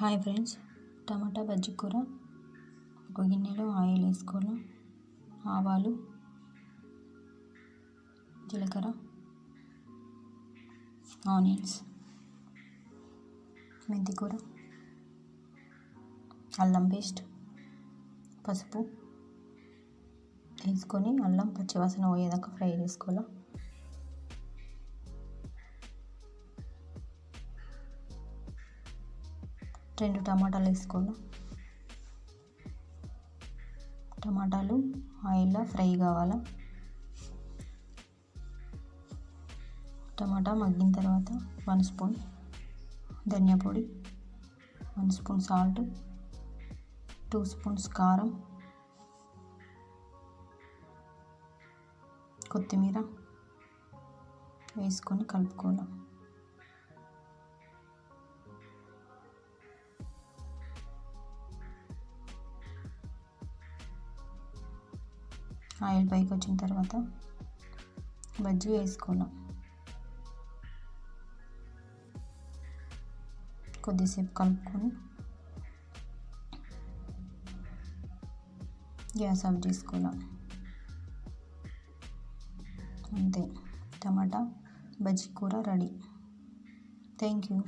Hi friends. టమాటా బజ్జీ కూర ఒక గిన్నెలో ఆయిల్ వేసుకోవాలి. ఆవాలు జీలకర్ర ఆనియన్స్ మెంతి కూర అల్లం పేస్ట్ పసుపు వేసుకొని అల్లం పచ్చివాసన పోయేదాకా ఫ్రై చేసుకోవాలి. రెండు టమాటాలు వేసుకోవాలి. టమాటాలు ఆయిల్లో ఫ్రై కావాలి. టమాటా మగ్గిన తర్వాత వన్ స్పూన్ ధనియా పొడి one spoon salt two spoons కారం కొత్తిమీర వేసుకొని కలుపుకోవాలి. ఆయిల్ పైకి వచ్చిన తర్వాత బజ్జీ వేసుకున్నాం. కొద్దిసేపు కలుపుకొని గ్యాస్ ఆఫ్ చేసుకున్నాం. అంతే టమాటా బజ్జీ కూర రెడీ. Thank you.